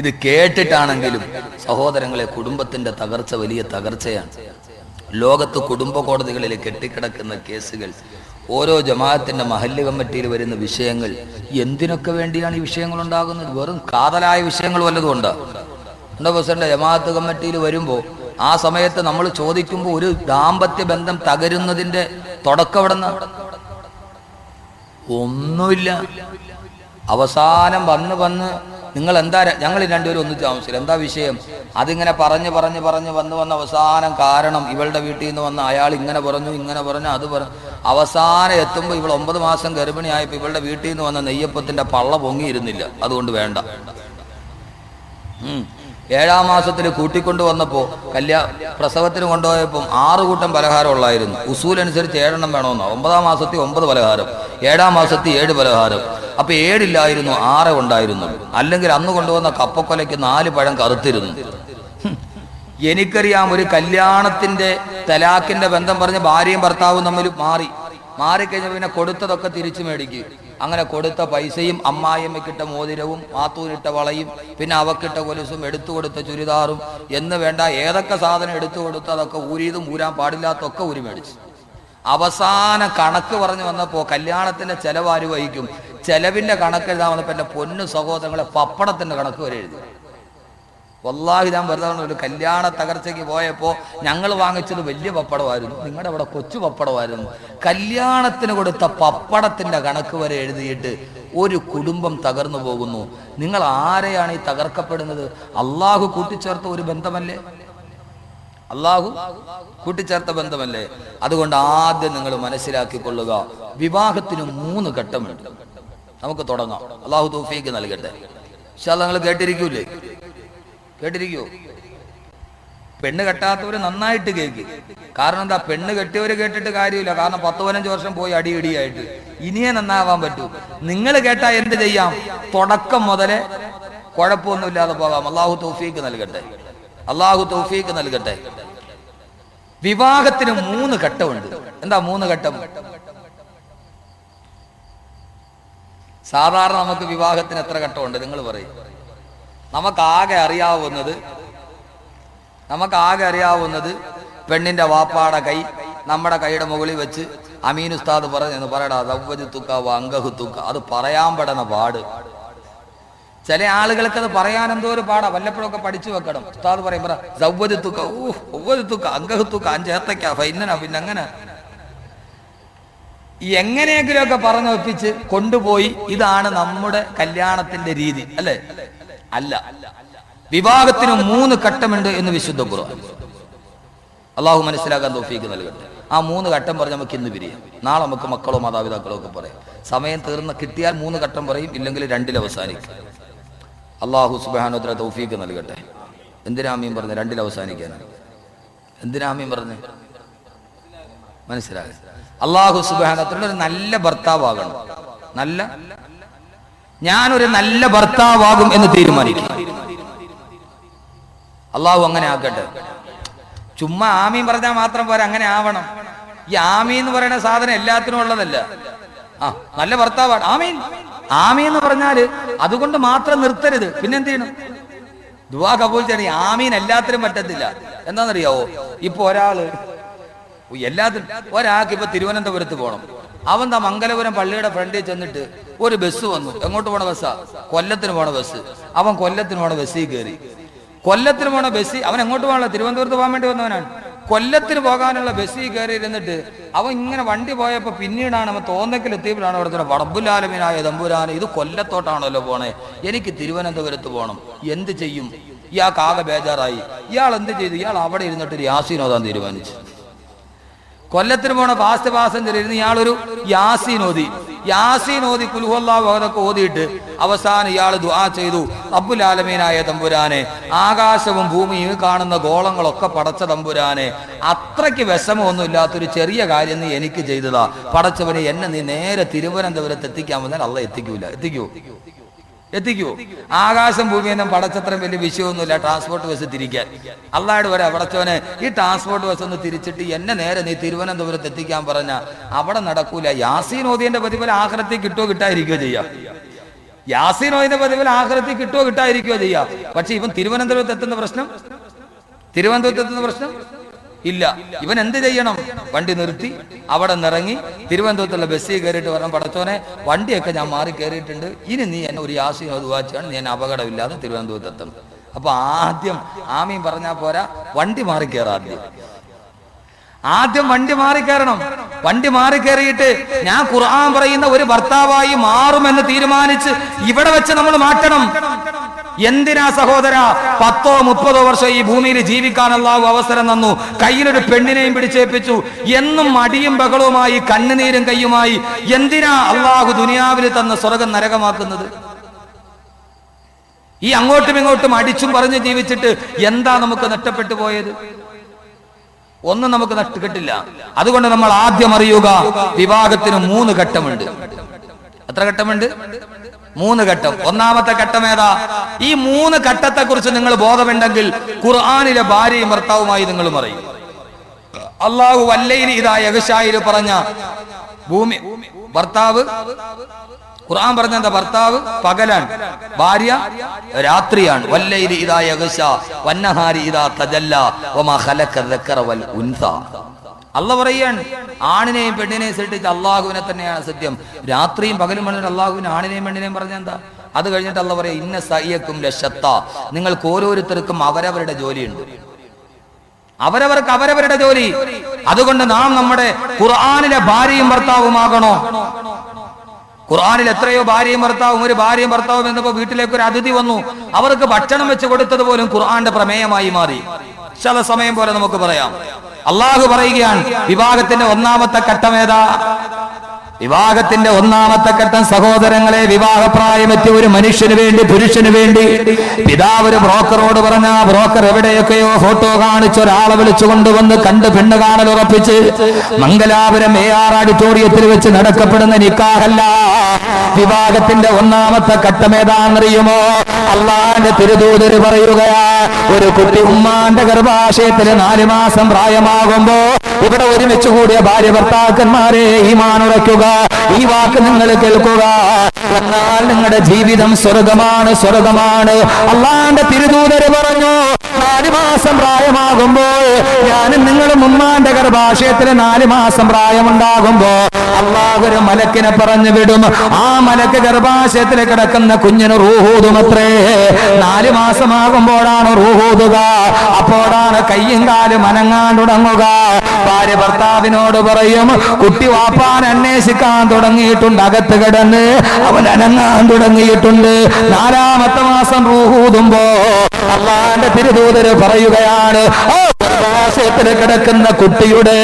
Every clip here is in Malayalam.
ഇത് കേട്ടിട്ടാണെങ്കിലും സഹോദരങ്ങളെ കുടുംബത്തിന്റെ തകർച്ച വലിയ തകർച്ചയാണ്. ലോകത്ത് കുടുംബ കോടതികളിൽ കെട്ടിക്കിടക്കുന്ന കേസുകൾ ഓരോ ജമാഅത്തിന്റെ മഹല്ല് കമ്മിറ്റിയിൽ വരുന്ന വിഷയങ്ങൾ എന്തിനൊക്കെ വേണ്ടിയാണ് ഈ വിഷയങ്ങൾ ഉണ്ടാകുന്നത്? വെറും കാതലായ വിഷയങ്ങൾ വല്ലതും ഉണ്ടോ? ഉണ്ടോ പ്രസിഡന്റ്? ജമാഅത്ത് കമ്മിറ്റിയിൽ വരുമ്പോൾ ആ സമയത്ത് നമ്മൾ ചോദിക്കുമ്പോൾ ഒരു ദാമ്പത്യ ബന്ധം തകരുന്നതിന്റെ തുടക്കം എവിടെ ഒന്നുമില്ല. അവസാനം വന്ന് വന്ന് നിങ്ങൾ എന്താ ഞങ്ങൾ രണ്ടുപേരും ഒന്നിച്ച് താമസിച്ചില്ല. എന്താ വിഷയം? അതിങ്ങനെ പറഞ്ഞ് പറഞ്ഞ് പറഞ്ഞ് വന്ന് വന്ന അവസാനം കാരണം ഇവളുടെ വീട്ടിൽ നിന്ന് വന്ന അയാൾ ഇങ്ങനെ പറഞ്ഞു ഇങ്ങനെ പറഞ്ഞു അത് പറഞ്ഞു അവസാനം എത്തുമ്പോൾ ഇവൾ ഒമ്പത് മാസം ഗർഭിണിയായപ്പോൾ ഇവളുടെ വീട്ടിൽ നിന്ന് വന്ന നെയ്യപ്പത്തിന്റെ പള്ള പൊങ്ങിയിരുന്നില്ല. അതുകൊണ്ട് വേണ്ട. ഏഴാം മാസത്തിൽ കൂട്ടിക്കൊണ്ടു വന്നപ്പോൾ കല്യാ പ്രസവത്തിന് കൊണ്ടുപോയപ്പം ആറ് കൂട്ടം പലഹാരം ഉള്ളായിരുന്നു. ഉസൂലനുസരിച്ച് ഏഴെണ്ണം വേണമെന്നോ. ഒമ്പതാം മാസത്തിൽ ഒമ്പത് പലഹാരം ഏഴാം മാസത്തിൽ ഏഴ് പലഹാരം. അപ്പൊ ഏഴില്ലായിരുന്നു ആറ് ഉണ്ടായിരുന്നു അല്ലെങ്കിൽ അന്ന് കൊണ്ടുവന്ന കപ്പക്കൊലയ്ക്ക് നാല് പഴം കറുത്തിരുന്നു. എനിക്കറിയാം ഒരു കല്യാണത്തിന്റെ തലാക്കിന്റെ ബന്ധം പറഞ്ഞ് ഭാര്യയും ഭർത്താവും തമ്മിൽ മാറി. മാറിക്കഴിഞ്ഞ പിന്നെ കൊടുത്തതൊക്കെ തിരിച്ചു മേടിക്കും. അങ്ങനെ കൊടുത്ത പൈസയും അമ്മായിയമ്മക്കിട്ട മോതിരവും മാത്തൂരിട്ട വളയും പിന്നെ അവക്കിട്ട കൊലുസും എടുത്തു കൊടുത്ത ചുരിദാറും എന്ന് വേണ്ട ഏതൊക്കെ സാധനം എടുത്തു കൊടുത്തു അതൊക്കെ ഊരിയതും ഊരാൻ പാടില്ലാത്തൊക്കെ ഊരി മേടിച്ചു. അവസാന കണക്ക് പറഞ്ഞു വന്നപ്പോ കല്യാണത്തിന്റെ ചെലവ് ആര് വഹിക്കും? ചെലവിന്റെ കണക്ക് എഴുതാൻ വന്നപ്പോ എന്റെ പൊന്നു സഹോദരങ്ങളെ പപ്പടത്തിന്റെ കണക്ക് വരെ എഴുതി. വല്ലാഹി ഞാൻ വെറുതെ ഒരു കല്യാണ തകർച്ചയ്ക്ക് പോയപ്പോൾ ഞങ്ങൾ വാങ്ങിച്ചത് വലിയ പപ്പടമായിരുന്നു. നിങ്ങളുടെ അവിടെ കൊച്ചു പപ്പടമായിരുന്നു. കല്യാണത്തിന് കൊടുത്ത പപ്പടത്തിന്റെ കണക്ക് വരെ എഴുതിയിട്ട് ഒരു കുടുംബം തകർന്നു പോകുന്നു. നിങ്ങൾ ആരെയാണ് ഈ തകർക്കപ്പെടുന്നത്? അള്ളാഹു കൂട്ടിച്ചേർത്ത ഒരു ബന്ധമല്ലേ? അള്ളാഹു കൂട്ടിച്ചേർത്ത ബന്ധമല്ലേ? അതുകൊണ്ട് ആദ്യം നിങ്ങൾ മനസ്സിലാക്കിക്കൊള്ളുക. വിവാഹത്തിന് മൂന്ന് ഘട്ടമുണ്ട്. നമുക്ക് തുടങ്ങാം. അള്ളാഹു തൗഫീക്ക് നൽകട്ടെ. പക്ഷെ നിങ്ങൾ കേട്ടിരിക്കൂലേ കേട്ടിരിക്കോ പെണ്ണ് കെട്ടാത്തവര് നന്നായിട്ട് കേക്ക് കാരണം എന്താ? പെണ്ണ് കെട്ടിയവര് കേട്ടിട്ട് കാര്യമില്ല. കാരണം പത്ത് പതിനഞ്ച് വർഷം പോയി അടി ഇടിയായിട്ട് ഇനിയേ നന്നാവാൻ പറ്റൂ. നിങ്ങൾ കേട്ടാ എന്ത് ചെയ്യാം? തുടക്കം മുതലേ കുഴപ്പമൊന്നുമില്ലാതെ പോകാം. അള്ളാഹു തൗഫീക്ക് നൽകട്ടെ. അള്ളാഹു തൗഫീക്ക് നൽകട്ടെ. വിവാഹത്തിന് മൂന്ന് ഘട്ടമുണ്ട്. എന്താ മൂന്ന് ഘട്ടം? സാധാരണ നമുക്ക് വിവാഹത്തിന് എത്ര ഘട്ടമുണ്ട്? നിങ്ങൾ പറയും. നമുക്കാകെ അറിയാവുന്നത് നമുക്കാകെ അറിയാവുന്നത് പെണ്ണിന്റെ വാപ്പാടെ കൈ നമ്മുടെ കൈയുടെ മുകളിൽ വെച്ച് അമീൻ ഉസ്താദ് പറഞ്ഞു പറയടാ ദവ്വജ് അത് പറയാൻ പെടുന്ന പാട്. ചില ആളുകൾക്ക് അത് പറയാൻ എന്തോ ഒരു പാടാ. വല്ലപ്പോഴൊക്കെ പഠിച്ചു വെക്കണം. ഉസ്താദ് പറയും പറ അങ്കഹു തുക്ക അഞ്ചേത്തക്ക ഫൈനനാ പിന്നെ അങ്ങനെ. എങ്ങനെയെങ്കിലുമൊക്കെ പറഞ്ഞു ഒപ്പിച്ച് കൊണ്ടുപോയി ഇതാണ് നമ്മുടെ കല്യാണത്തിന്റെ രീതി അല്ലേ? അല്ല. വിവാഹത്തിന് മൂന്ന് ഘട്ടമുണ്ട് എന്ന് വിശുദ്ധ ഖുർആൻ. അള്ളാഹു മനസ്സിലാക്കാൻ തോഫീക്ക് നൽകട്ടെ. ആ മൂന്ന് ഘട്ടം പറഞ്ഞ് നമുക്ക് ഇന്ന് പിരിയാം. നാളെ നമുക്ക് മക്കളോ മാതാപിതാക്കളോ ഒക്കെ പറയാം. സമയം തീർന്ന കിട്ടിയാൽ മൂന്ന് ഘട്ടം പറയും ഇല്ലെങ്കിൽ രണ്ടിൽ അവസാനിക്കും. അള്ളാഹു സുബാനോത്ര തൗഫീക്ക് നൽകട്ടെ. എന്തിനാമീൻ പറഞ്ഞു? രണ്ടിൽ അവസാനിക്കാനാണ് എന്തിനാമീൻ പറഞ്ഞു? മനസ്സിലായി? അള്ളാഹു സുബാനോത്ര ഒരു നല്ല ഭർത്താവാകണം. നല്ല ഞാനൊരു നല്ല ഭർത്താവാകും എന്ന് തീരുമാനിക്കും. അള്ളാഹു അങ്ങനെ ആക്കട്ടെ. ചുമ്മാ ആമീൻ പറഞ്ഞാൽ മാത്രം പോരാ അങ്ങനെ ആവണം. ഈ ആമീൻ എന്ന് പറയുന്ന സാധനം എല്ലാത്തിനും ഉള്ളതല്ല. ആ നല്ല ഭർത്താവാണ്. ആമീൻ. ആമീൻ എന്ന് പറഞ്ഞാൽ അതുകൊണ്ട് മാത്രം നിർത്തരുത്. പിന്നെന്ത് ചെയ്യണം? ദുവാ കബൂൽ ചെയ്യണം. ആമീൻ എല്ലാത്തിനും പറ്റത്തില്ല. എന്താണെന്നറിയാവോ? ഇപ്പൊ ഒരാൾ എല്ലാത്തിനും ഒരാൾക്ക് ഇപ്പൊ തിരുവനന്തപുരത്ത് പോകണം അവൻ ആ മംഗലപുരം പള്ളിയുടെ ഫ്രണ്ടിൽ ചെന്നിട്ട് ഒരു ബസ് വന്നു. എങ്ങോട്ട് പോണ ബസ്സാ കൊല്ലത്തിന് പോണ ബസ് അവൻ കൊല്ലത്തിന് പോണ ബസ്സിൽ കയറി കൊല്ലത്തിന് പോണ ബസ് അവൻ എങ്ങോട്ട് പോകാനുള്ള? തിരുവനന്തപുരത്ത് പോകാൻ വേണ്ടി വന്നവനാണ്. കൊല്ലത്തിന് പോകാനുള്ള ബസ്സിൽ കയറി ഇരുന്നിട്ട് അവൻ ഇങ്ങനെ വണ്ടി പോയപ്പോ പിന്നീടാണ് അവൻ തോന്നക്കൽ എത്തിയപ്പോഴാണ് അവിടുത്തെ വടബുലാലമിനായ തമ്പുരാന് ഇത് കൊല്ലത്തോട്ടാണല്ലോ പോണേ. എനിക്ക് തിരുവനന്തപുരത്ത് പോകണം എന്ത് ചെയ്യും? ഇയാൾക്ക് ആകെ ബേജാറായി. ഇയാൾ എന്ത് ചെയ്തു? ഇയാൾ അവിടെ ഇരുന്നിട്ട് ഒരു യാസീനോദാൻ തീരുമാനിച്ചു. കൊല്ലത്തിന് പോണ ഫാസ്റ്റ് പാസഞ്ചർ ഇരുന്ന് ഇയാളൊരു യാസീൻ ഓതി. യാസീൻ ഓതി കുൽഹുല്ലാഹു ഓതിയിട്ട് അവസാനം ഇയാൾ ദുആ ചെയ്തു. അബ്ബുൽ ആലമീനായ തമ്പുരാനെ ആകാശവും ഭൂമിയും കാണുന്ന ഗോളങ്ങളൊക്കെ പടച്ച തമ്പുരാനെ അത്രയ്ക്ക് വിഷമമൊന്നും ഇല്ലാത്തൊരു ചെറിയ കാര്യം നീ എനിക്ക് ചെയ്തതാ. പടച്ചവനെ എന്നെ നീ നേരെ തിരുവനന്തപുരത്ത് എത്തിക്കാൻ വന്നാൽ അല്ല എത്തിക്കൂല. എത്തിക്കൂ? എത്തിക്കൂ ആകാശം ഭൂമിയെന്നും പടച്ചത്രയും വലിയ വിഷയമൊന്നുമില്ല. ട്രാൻസ്പോർട്ട് ബസ് തിരിക്കാൻ. അള്ളാട് വരെ പടച്ചവനെ ഈ ട്രാൻസ്പോർട്ട് ബസ് ഒന്ന് തിരിച്ചിട്ട് എന്നെ നേരെ നീ തിരുവനന്തപുരത്ത് എത്തിക്കാൻ പറഞ്ഞ അവിടെ നടക്കൂല. യാസീൻ ഓദിയന്റെ പ്രതിഫലം ആഹ്ലത്തിൽ കിട്ടുമോ കിട്ടാതിരിക്കുകയോ ചെയ്യാം? യാസീനോയിന്റെ പതിവിൽ ആഹ്ലത്തിൽ കിട്ടുമോ കിട്ടാതിരിക്കുകയോ ചെയ്യാം? പക്ഷെ ഇവൻ തിരുവനന്തപുരത്ത് എത്തുന്ന പ്രശ്നം? തിരുവനന്തപുരത്ത് എത്തുന്ന പ്രശ്നം? ഇല്ല. ഇവൻ എന്ത് ചെയ്യണം? വണ്ടി നിർത്തി. അവിടെ നിറങ്ങി തിരുവനന്തപുരത്തുള്ള ബസ്സിൽ കയറിയിട്ട് പറഞ്ഞു പടച്ചോനെ വണ്ടിയൊക്കെ ഞാൻ മാറി കയറിയിട്ടുണ്ട്. ഇനി നീ എന്നെ ഒരു യാസിയും നീ എന്നെ അപകടമില്ലാതെ തിരുവനന്തപുരത്ത് എത്തണം. അപ്പൊ ആദ്യം ആമീൻ പറഞ്ഞാൽ പോരാ വണ്ടി മാറി കയറാം ആദ്യം. ആദ്യം വണ്ടി മാറി കയറണം. വണ്ടി മാറി കയറിയിട്ട് ഞാൻ ഖുർആൻ പറയുന്ന ഒരു ഭർത്താവായി മാറുമെന്ന് തീരുമാനിച്ച് ഇവിടെ വെച്ച് നമ്മൾ മാറ്റണം. എന്തിനാ സഹോദര? പത്തോ മുപ്പതോ വർഷം ഈ ഭൂമിയിൽ ജീവിക്കാൻ അള്ളാഹു അവസരം തന്നു. കയ്യിലൊരു പെണ്ണിനെയും പിടിച്ചേപ്പിച്ചു എന്നും മടിയും ബഹളവുമായി കണ്ണുനീരും കയ്യുമായി എന്തിനാ അള്ളാഹു ദുനിയാവിൽ തന്ന സ്വർഗം നരകമാക്കുന്നത്? ഈ അങ്ങോട്ടും ഇങ്ങോട്ടും അടിച്ചും പറഞ്ഞ് ജീവിച്ചിട്ട് എന്താ നമുക്ക് നഷ്ടപ്പെട്ടു പോയത്? ഒന്നും നമുക്ക് നഷ്ടപ്പെട്ടില്ല അതുകൊണ്ട് നമ്മൾ ആദ്യം അറിയുക വിവാഹത്തിന് മൂന്ന് ഘട്ടമുണ്ട്. എത്ര ഘട്ടമുണ്ട്? മൂന്ന് ഘട്ടം. ഒന്നാമത്തെ ഘട്ടം ഏതാ? ഈ മൂന്ന് ഘട്ടത്തെ കുറിച്ച് നിങ്ങൾ ബോധമുണ്ടെങ്കിൽ ഖുർആാനിലെ ഭാര്യയും ഭർത്താവുമായി നിങ്ങൾ പറയും. അള്ളാഹു വല്ലയിൽ ഇതാ യഗശായിൽ പറഞ്ഞ ഭൂമി ഭർത്താവ് ഖുർആൻ പറഞ്ഞ എന്താ? ഭർത്താവ് പകലാണ്. ഭാര്യ രാത്രിയാണ്. വല്ലയിൽ ഇതാ യഗശ വന്നഹാരി ഇതാ തജല്ല വമാ വൽ ഉൻസ. അല്ല പറയാണ് ആണിനെയും പെണ്ണിനെയും സൃഷ്ടിച്ച അള്ളാഹുവിനെ തന്നെയാണ് സത്യം. രാത്രിയും പകലും പറഞ്ഞിട്ട് അള്ളാഹുവിനെ ആണിനെയും പെണ്ണിനെയും പറഞ്ഞ എന്താ? അത് കഴിഞ്ഞിട്ട് അല്ല പറയാ ഇന്ന സയ്യക്കും ലക്ഷത്ത നിങ്ങൾക്ക് ഓരോരുത്തർക്കും അവരവരുടെ ജോലിയുണ്ട്. അവരവർക്ക് അവരവരുടെ ജോലി. അതുകൊണ്ട് നാം നമ്മുടെ ഖുർആാനിലെ ഭാര്യയും ഭർത്താവുമാകണോ? ഖുർആാനിൽ എത്രയോ ഭാര്യയും ഭർത്താവും ഒരു ഭാര്യയും ഭർത്താവും എന്നപ്പോ വീട്ടിലേക്ക് ഒരു അതിഥി വന്നു. അവർക്ക് ഭക്ഷണം വെച്ച് കൊടുത്തത് പോലും ഖുർആാന്റെ പ്രമേയമായി മാറി. ചില സമയം പോലെ നമുക്ക് പറയാം. അള്ളാഹു പറയുകയാണ് വിവാഹത്തിന്റെ ഒന്നാമത്തെ ഘട്ടമേതാ വിവാഹത്തിന്റെ ഒന്നാമത്തെ ഘട്ടം സഹോദരങ്ങളെ വിവാഹപ്രായമെത്തിയ ഒരു മനുഷ്യന് വേണ്ടി പുരുഷന് വേണ്ടി. പിതാവ് ഒരു ബ്രോക്കറോട് പറഞ്ഞ ബ്രോക്കർ എവിടെയൊക്കെയോ ഫോട്ടോ കാണിച്ച് ഒരാളെ വിളിച്ചു കൊണ്ടുവന്ന് കണ്ട് പെണ്ണ് കാണൽ ഉറപ്പിച്ച് മംഗലാപുരം എ ആർ ഓഡിറ്റോറിയത്തിൽ വെച്ച് നടക്കപ്പെടുന്ന നിക്കാഹല്ല. വിവാഹത്തിന്റെ ഒന്നാമത്തെ ഘട്ടം അള്ളാന്റെ തിരുദൂതര് പറയുകയാ ഒരു കുട്ടി ഉമ്മാന്റെ ഗർഭാശയത്തിൽ നാല് മാസം പ്രായമാകുമ്പോ ഇവിടെ ഒരുമിച്ച് കൂടിയ ഭാര്യ ഭർത്താക്കന്മാരെ ഈമാൻ മാനുറയ്ക്കുക ഈ വാക്ക് നിങ്ങൾ കേൾക്കുക. എന്നാൽ നിങ്ങളുടെ ജീവിതം സ്വർഗമാണ് സ്വർഗമാണ്. അള്ളാന്റെ തിരുദൂതര് പറഞ്ഞു നാല് മാസം പ്രായമാകുമ്പോൾ ഞാനും നിങ്ങളും ഉമ്മാന്റെ ഗർഭാശയത്തിൽ നാല് മാസം പ്രായമുണ്ടാകുമ്പോ അള്ളാഹുരു മലക്കിനെ പറഞ്ഞു വിടും. ആ മലക്ക് ഗർഭാശയത്തിൽ കിടക്കുന്ന കുഞ്ഞിന് റൂഹൂതുമത്രേ നാല് മാസമാകുമ്പോഴാണ് റൂഹൂതുക അപ്പോഴാണ് കയ്യും കാലും അനങ്ങാൻ തുടങ്ങുക ഭാര്യ ഭർത്താവിനോട് പറയും കുട്ടി വാപ്പാൻ അന്വേഷിക്കാൻ തുടങ്ങിയിട്ടുണ്ട് അകത്ത് കിടന്ന് അവൻ അനങ്ങാൻ തുടങ്ങിയിട്ടുണ്ട്. നാലാമത്തെ മാസം റൂഹൂതുമ്പോ അള്ളാന്റെ തിരുദൂതര് പറയുകയാണ് "ഓ, ഗർഭാശയത്തിൽ കിടക്കുന്ന കുട്ടിയുടെ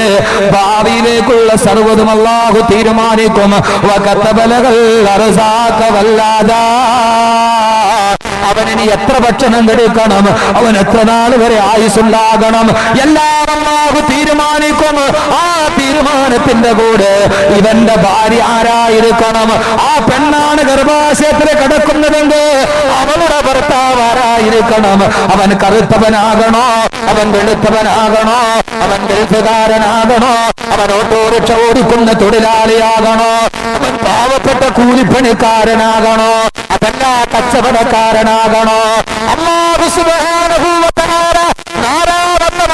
ഭാവിയിലേക്കുള്ള സർവതും അള്ളാഹു തീരുമാനിക്കും. വകത്തബലകൾ അറുസാക്കവല്ലാതാ അവനിനി എത്ര ഭക്ഷണം കഴിക്കണം അവൻ എത്ര നാൾ വരെ ആയുസുണ്ടാകണം എല്ലാം അള്ളാഹു തീരുമാനിക്കും. ആ തീരുമാനത്തിന്റെ കൂടെ ഇവന്റെ ഭാര്യ ആരായിരിക്കണം? ആ പെണ്ണാണ് ഗർഭാശയത്തിൽ കിടക്കുന്നതെങ്കിൽ അവളുടെ ഭർത്താവ് ആരായിരിക്കണം? അവൻ കറുത്തവനാകണോ? അവൻ വെളുത്തവനാകണോ? അവൻ ഗൾഫുകാരനാകണോ? അവൻ ഓട്ടോറിക്ഷ ഓടിക്കുന്ന തൊഴിലാളിയാകണോ? അവൻ പാവപ്പെട്ട കൂലിപ്പണിക്കാരനാകണോ? അതല്ല കച്ചവടക്കാരനാകണോ അള്ളാഹു തആല നാലാമത്തെ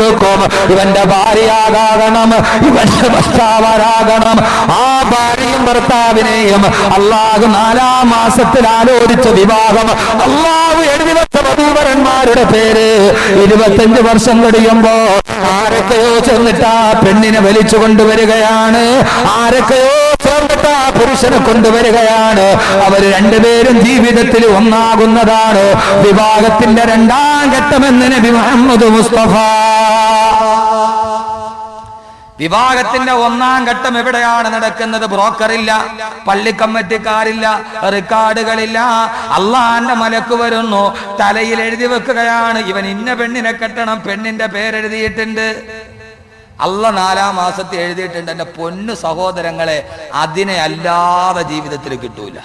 വെക്കും. ഇവന്റെ ഭാര്യയാകാകണം ഇവന്റെ ഭർത്താവരാകണം. ആ ഭാര്യയും ഭർത്താവിനെയും അള്ളാഹു നാലാം മാസത്തിൽ ആലോചിച്ച വിവാഹം അള്ളാഹു എഴുതി വെച്ച വധൂവരന്മാരുടെ പേര്. ഇരുപത്തഞ്ച് വർഷം കഴിയുമ്പോ ആരൊക്കെയോ ചെന്നിട്ട് ആ പെണ്ണിനെ വലിച്ചു കൊണ്ടുവരികയാണ്. ആരൊക്കെയോ പുരുഷനെ കൊണ്ടുവരികയാണ്. അവർ രണ്ടുപേരും ജീവിതത്തിൽ ഒന്നാകുന്നതാണ്. വിവാഹത്തിന്റെ രണ്ടാം ഘട്ടമെന്ന് നബി മുഹമ്മദ് മുസ്തഫ. വിവാഹത്തിന്റെ ഒന്നാം ഘട്ടം എവിടെയാണ് നടക്കുന്നത്? ബ്രോക്കറില്ല പള്ളി കമ്മിറ്റിക്കാരില്ല റെക്കോർഡുകളില്ല. അള്ളാന്റെ മലക്ക് വരുന്നു തലയിൽ എഴുതി വെക്കുകയാണ്. ഇവൻ ഇന്ന പെണ്ണിനെ കെട്ടണം പെണ്ണിന്റെ പേരെഴുതിയിട്ടുണ്ട്. അല്ല നാലാം മാസത്തിൽ എഴുതിയിട്ടുണ്ട് എന്റെ പൊന്നു സഹോദരങ്ങളെ അതിനെ അല്ലാതെ ജീവിതത്തിൽ കിട്ടൂല.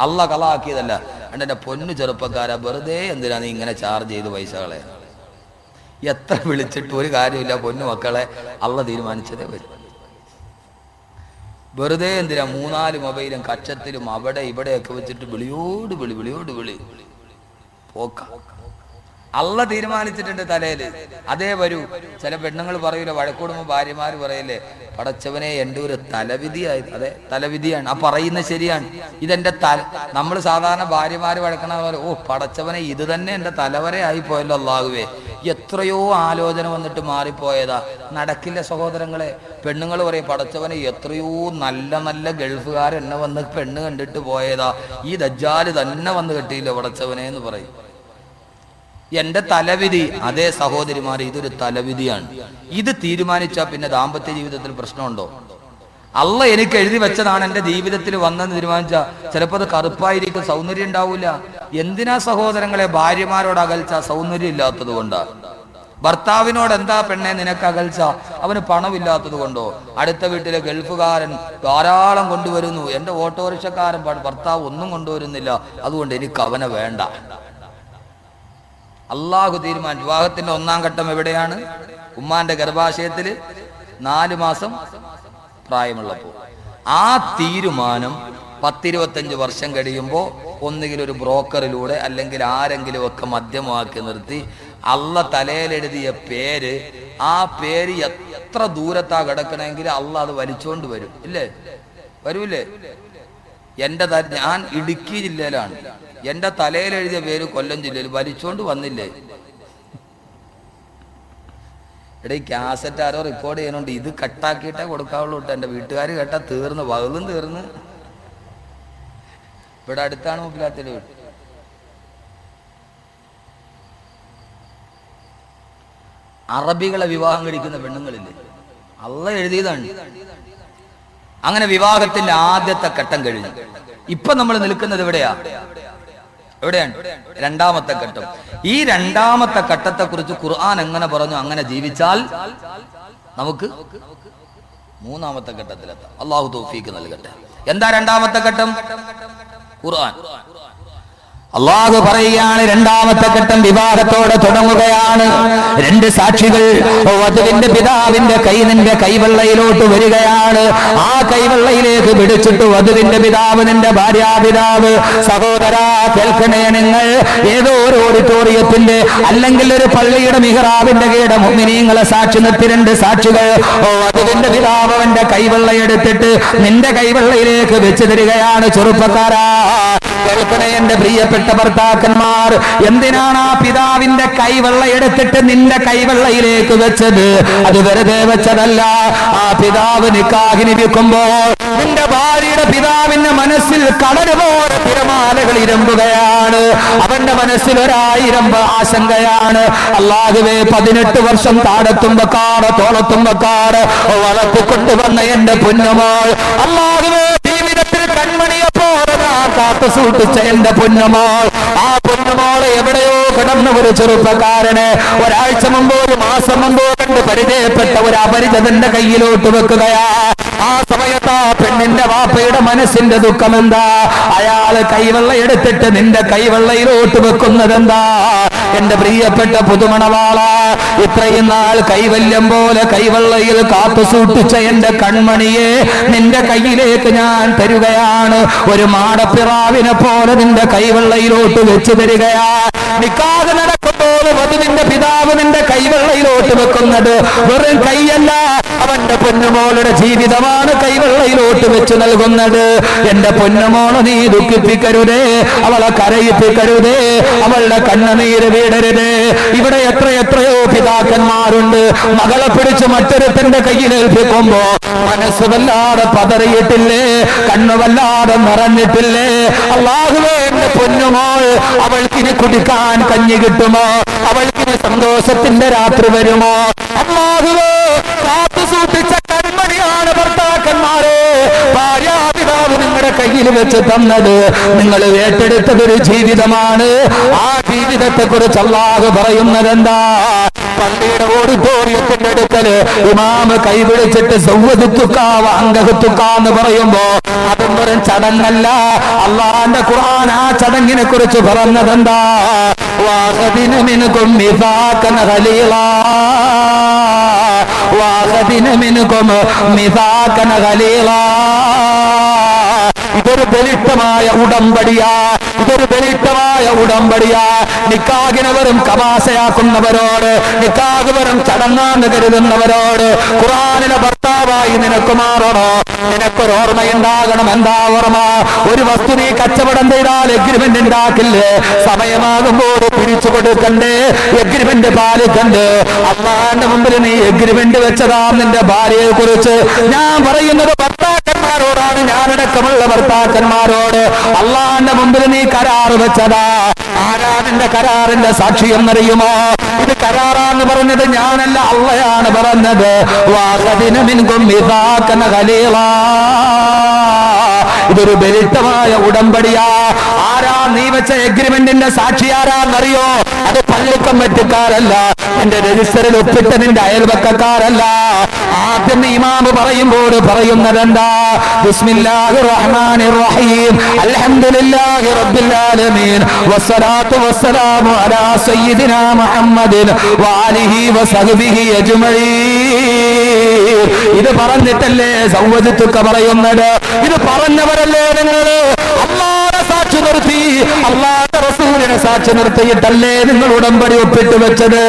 അല്ല കളാക്കിയതല്ല അതുകൊണ്ട് എന്റെ പൊന്നു ചെറുപ്പക്കാരാ വെറുതെ എന്തിനാ നീ ഇങ്ങനെ ചാർജ് ചെയ്ത് പൈസകളെ? എത്ര വിളിച്ചിട്ട് ഒരു കാര്യമില്ല പൊന്നു മക്കളെ. അല്ല തീരുമാനിച്ചതേ വരും. വെറുതെ എന്തിനാ മൂന്നാൽ മൊബൈലും കച്ചത്തിലും അവിടെ ഇവിടെയൊക്കെ വെച്ചിട്ട് വിളിയോട് വിളി വിളിയോട് വിളി. പോക്ക. അല്ല തീരുമാനിച്ചിട്ടുണ്ട് തലയിൽ. അതേ വരൂ. ചില പെണ്ണുങ്ങൾ പറയൂല വഴക്കൂടുമ്പോ ഭാര്യമാർ പറയില്ലേ പടച്ചവനെ എന്റെ ഒരു തലവിധിയായി. അതെ തലവിധിയാണ്. ആ പറയുന്നത് ശരിയാണ്. ഇതെന്റെ തല നമ്മൾ സാധാരണ ഭാര്യമാര് വഴക്കണ പോലെ ഓ പടച്ചവനെ ഇത് തന്നെ എന്റെ തലവരെ പോയല്ലോ അള്ളാഹുവേ. എത്രയോ ആലോചന വന്നിട്ട് മാറിപ്പോയതാ. നടക്കില്ല സഹോദരങ്ങളെ. പെണ്ണുങ്ങൾ പറയും പടച്ചവനെ എത്രയോ നല്ല നല്ല ഗൾഫുകാരെന്നെ വന്ന് പെണ്ണ് കണ്ടിട്ട് പോയതാ. ഈ ദജ്ജാൽ തന്നെ വന്ന് കെട്ടിയില്ല പടച്ചവനെ എന്ന് പറയും. എന്റെ തലവിധി. അതേ സഹോദരിമാർ ഇതൊരു തലവിധിയാണ്. ഇത് തീരുമാനിച്ചാൽ പിന്നെ ദാമ്പത്യ ജീവിതത്തിൽ പ്രശ്നമുണ്ടോ? അല്ല എനിക്ക് എഴുതി വെച്ചതാണ് എന്റെ ജീവിതത്തിൽ വന്നെന്ന് തീരുമാനിച്ച. ചിലപ്പോൾ അത് കറുപ്പായിരിക്കും സൗന്ദര്യം ഉണ്ടാവില്ല എന്തിനാ സഹോദരങ്ങളെ ഭാര്യമാരോട് അകൽച്ച? സൗന്ദര്യം ഇല്ലാത്തത് കൊണ്ടാ. ഭർത്താവിനോട് എന്താ പെണ്ണെ നിനക്ക് അകൽച്ച? അവന് പണമില്ലാത്തത് കൊണ്ടോ? അടുത്ത വീട്ടിലെ ഗൾഫുകാരൻ ധാരാളം കൊണ്ടുവരുന്നു. എന്റെ ഓട്ടോറിക്ഷക്കാരൻ ഭർത്താവ് ഒന്നും കൊണ്ടുവരുന്നില്ല. അതുകൊണ്ട് എനിക്ക് അവനെ വേണ്ട. അള്ളാഹു തീരുമാനം വിവാഹത്തിന്റെ ഒന്നാം ഘട്ടം എവിടെയാണ്? ഉമ്മാന്റെ ഗർഭാശയത്തിൽ നാല് മാസം പ്രായമുള്ളപ്പോൾ. ആ തീരുമാനം പത്തിരുപത്തഞ്ച് വർഷം കഴിയുമ്പോൾ ഒന്നുകിൽ ഒരു ബ്രോക്കറിലൂടെ അല്ലെങ്കിൽ ആരെങ്കിലും ഒക്കെ മധ്യമാക്കി നിർത്തി അള്ള തലയിലെഴുതിയ പേര് ആ പേര് എത്ര ദൂരത്താ കിടക്കണമെങ്കിൽ അള്ള അത് വലിച്ചോണ്ട് വരും. ഇല്ലേ? വരൂലേ? എന്റെ ഞാൻ ഇടുക്കി ജില്ലയിലാണ്. എന്റെ തലയിൽ എഴുതിയ പേര് കൊല്ലം ജില്ലയിൽ വലിച്ചോണ്ട് വന്നില്ലേ? എടാ ഈ കാസറ്റ് ആരോ റെക്കോർഡ് ചെയ്യുന്നുണ്ട്. ഇത് കട്ടാക്കിയിട്ടേ കൊടുക്കാവുള്ളൂ കേട്ടോ. എന്റെ വീട്ടുകാർ കേട്ടാ തീർന്ന് വകലും തീർന്ന്. ഇവിടെ അടുത്താണ് മുപ്പിലാത്തിന്റെ വീട്. അറബികളെ വിവാഹം കഴിക്കുന്ന പെണ്ണുങ്ങളില്ലേ? അള്ള എഴുതിയതാണ്. അങ്ങനെ വിവാഹത്തിന്റെ ആദ്യത്തെ ഘട്ടം കഴിഞ്ഞു. ഇപ്പൊ നമ്മൾ നിൽക്കുന്നത് എവിടെയാ? എവിടെയാണ്? രണ്ടാമത്തെ ഘട്ടം. ഈ രണ്ടാമത്തെ ഘട്ടത്തെ കുറിച്ച് ഖുർആൻ എങ്ങനെ പറഞ്ഞു അങ്ങനെ ജീവിച്ചാൽ നമുക്ക് മൂന്നാമത്തെ ഘട്ടത്തിലെത്താം. അള്ളാഹു തോഫീക്ക് നൽകട്ടെ. എന്താ രണ്ടാമത്തെ ഘട്ടം? ഖുർആൻ. അള്ളാഹു പറയുകയാണ് രണ്ടാമത്തെ ഘട്ടം വിവാഹത്തോടെ തുടങ്ങുകയാണ്. രണ്ട് സാക്ഷികൾ വധുവിന്റെ പിതാവിന്റെ കൈ നിന്റെ കൈവെള്ളയിലോട്ട് വരികയാണ്. ആ കൈവെള്ളയിലേക്ക് പിടിച്ചിട്ട് വധുവിന്റെ പിതാവ് നിന്റെ ഭാര്യാപിതാവ്. സഹോദര കേൾക്കണേ നിങ്ങൾ. ഏതോ ഒരു ഓഡിറ്റോറിയത്തിന്റെ അല്ലെങ്കിൽ ഒരു പള്ളിയുടെ മിഹ്റാബിന്റെ കീഴ മുങ്ങിനീങ്ങളെ സാക്ഷി നിർത്തി രണ്ട് സാക്ഷികൾ. വധുവിന്റെ പിതാവ് അവന്റെ കൈവെള്ളയെടുത്തിട്ട് നിന്റെ കൈവെള്ളയിലേക്ക് വെച്ചു തരികയാണ്. ചെറുപ്പക്കാരാ കേൾക്കണേ എന്റെ പ്രിയപ്പെട്ട ഭർത്താക്കന്മാർ എന്തിനാണ് ആ പിതാവിന്റെ കൈവെള്ള എടുത്തിട്ട് നിന്റെ കൈവെള്ളയിലേക്ക് വെച്ചത്? അത് വെറുതെ വെച്ചതല്ല. ആ പിതാവ് നിക്കാഹിനി നിന്റെ ഭാര്യയുടെ പിതാവിന്റെ മനസ്സിൽ കടൽ തിരമാലകൾ ഇരമ്പുകയാണ്. അവന്റെ മനസ്സിൽ ഒരായിരം ആശങ്കയാണ്. അള്ളാഹുവേ പതിനെട്ട് വർഷം താടത്തുമ്പക്കാട് തോളത്തുമ്പക്കാട് വളർത്തിക്കൊണ്ടുവന്ന എന്റെ പൊന്നുമോൾ. ജീവിതത്തിൽ കൺമണിയെ പോലെ കാത്തു എന്റെ പൊന്നുമോൾ ആ പൊന്നുമോളെ എവിടെയോ കിടന്ന ഒരു ചെറുപ്പക്കാരന് ഒരാഴ്ച മുമ്പോ ഒരു മാസം മുമ്പോ കണ്ട് പരിചയപ്പെട്ട ഒരു അപരിചിതന്റെ കയ്യിലോട്ട് വെക്കുകയാ. ആ സമയത്ത് ആ പെണ്ണിന്റെ വാപ്പയുടെ മനസ്സിന്റെ ദുഃഖം എന്താ അയാൾ കൈവെള്ള എടുത്തിട്ട് നിന്റെ കൈവെള്ളയിലോട്ട് വെക്കുന്നത് എന്താ എന്റെ പ്രിയപ്പെട്ട പുതുമണവാള ഇത്രയും നാൾ കൈവല്യം പോലെ കൈവെള്ളയിൽ കാത്തു സൂക്ഷിച്ച എന്റെ കൺമണിയെ നിന്റെ കയ്യിലേക്ക് ഞാൻ തരുകയാണ്. ഒരു മാടപ്പിറാവിനെ പോലെ നിന്റെ കൈവെള്ളയിലോട്ട് വെച്ചു തരികയാ. നിക്കാതെ നടക്കുമ്പോൾ നിന്റെ പിതാവ് നിന്റെ കൈവെള്ളയിലോട്ട് വെക്കുന്നത് വെറും കൈയല്ല അവന്റെ പൊന്നുമോളുടെ ജീവിതമാണ് കൈവെള്ളയിലോട്ട് വെച്ച് നൽകുന്നത്. എന്റെ പൊന്നുമോൾ നീ ദുഃഖിപ്പിക്കരുതേ അവളെ കരയിപ്പിക്കരുതേ അവളുടെ കണ്ണുനീര് വീടരുതേ. ഇവിടെ എത്ര എത്രയോ പിതാക്കന്മാരുണ്ട്. മകളെ പിടിച്ച് മറ്റൊരുത്തന്റെ കയ്യിൽ ഏൽപ്പിക്കുമ്പോ മനസ്സ് വല്ലാതെ പതറിയിട്ടില്ലേ കണ്ണു വല്ലാതെ നിറഞ്ഞിട്ടില്ലേ? അള്ളാഹുവേ എന്റെ പൊന്നുമോൾ അവൾക്കിനി കുടിക്കാൻ കഞ്ഞി കിട്ടുമോ? അവൾക്കിനി സന്തോഷത്തിന്റെ രാത്രി വരുമോ? അള്ളാഹുവേ സൂക്ഷിച്ച കൺമണിയാണ് ഭർത്താക്കന്മാരെ. ഭാര്യാപിതാവ് നിങ്ങളുടെ കയ്യിൽ വെച്ച് തന്നത് നിങ്ങൾ ഏറ്റെടുത്തതൊരു ജീവിതമാണ്. ആ ജീവിതത്തെ കുറിച്ച് അള്ളാഹു പറയുന്നത് എന്താ പള്ളിയുടെ ഓഡിറ്റോറിയത്തിന്റെ അടുക്കൽ ഇമാമ് കൈപിടിച്ചിട്ട് സൗവതുക്കാവ് അംഗഹത്തുക്കാന്ന് പറയുമ്പോ അതും വെറും ചടങ്ങല്ല. അള്ളാന്റെ ഖുർആൻ ആ ചടങ്ങിനെ കുറിച്ച് പറഞ്ഞതെന്താ? വാഹദിന മിനുക്കും മിസാക്കൻ ഖലീലാ വാഹദിന മിനുകും മിസാകന ഖലീലാ. ഇതൊരു ബലിഷ്ടമായ ഉടമ്പടിയാ. ഇതൊരു ബലിഷ്ടമായ ഉടമ്പടിയാ. നിക്കാകിനെ വെറും കമാശയാക്കുന്നവരോട് നിക്കാഗ് വെറും ചടങ്ങാന്ന് കരുതുന്നവരോട് ഖുറാനിലെ ഭർത്താവായി നിനക്ക് മാറണോ നിനക്കൊരു ഓർമ്മയുണ്ടാകണം എന്താ ഓർമ്മ? ഒരു വസ്തു നീ കച്ചവടം ചെയ്താൽ എഗ്രിമെന്റ് ഉണ്ടാക്കില്ലേ? സമയമാകുമ്പോൾ പിരിച്ചു കൊടുക്കണ്ടേ? എഗ്രിമെന്റ് പാലിക്കണ്ടേ? അള്ളാന്റെ മുമ്പിൽ നീ എഗ്രിമെന്റ് വെച്ചതാ നിന്റെ ഭാര്യയെ കുറിച്ച് ഞാൻ പറയുന്നത് ഭർത്താക്കന്മാരോടാണ് ഞാനടക്കമുള്ള ഭർത്താക്കന്മാരോട് അള്ളാന്റെ മുമ്പിൽ നീ കരാറ് വെച്ചതാ. ആരാധന്റെ കരാറിന്റെ സാക്ഷി എന്നറിയുമോ ഇത് കരാറാന്ന് പറഞ്ഞത് ഞാനല്ല അള്ളയാണ് പറഞ്ഞത്. വാസദിനും ഇതാക്കന കലീളാ ഇതൊരു ബലിത്തമായ ഉടമ്പടിയാ. ആരാ നീ വെച്ച എഗ്രിമെന്റിന്റെ സാക്ഷി ആരാന്നറിയോ? അത് പള്ളിക്കം വെട്ടുകാരല്ല എന്റെ രജിസ്റ്ററിൽ ഒപ്പിട്ട നിന്റെ അയൽവക്കക്കാരല്ല. ആദ്യം ഇമാമ് പറയുമ്പോൾ പറയുന്നത് എന്താ ബിസ്മില്ലാഹിർ റഹ്മാനിർ റഹീം അൽഹംദുലില്ലാഹി റബ്ബിൽ ആലമീൻ വസ്സലാത്തു വസ്സലാമു അലാ സയ്യിദിനാ മുഹമ്മദിൻ വസഹ്ബിഹി ഇത് പറഞ്ഞിട്ടല്ലേ സൗവജത്തുക്ക പറയുന്നത്? ഇത് പറഞ്ഞവരല്ലേ നിങ്ങൾ അള്ളാഹെ സാക്ഷി നിർത്തി അള്ളാഹുടെ റസൂലിനെ സാക്ഷി നിർത്തിയിട്ടല്ലേ നിങ്ങൾ ഉടമ്പടി ഒപ്പിട്ട് വെച്ചത്?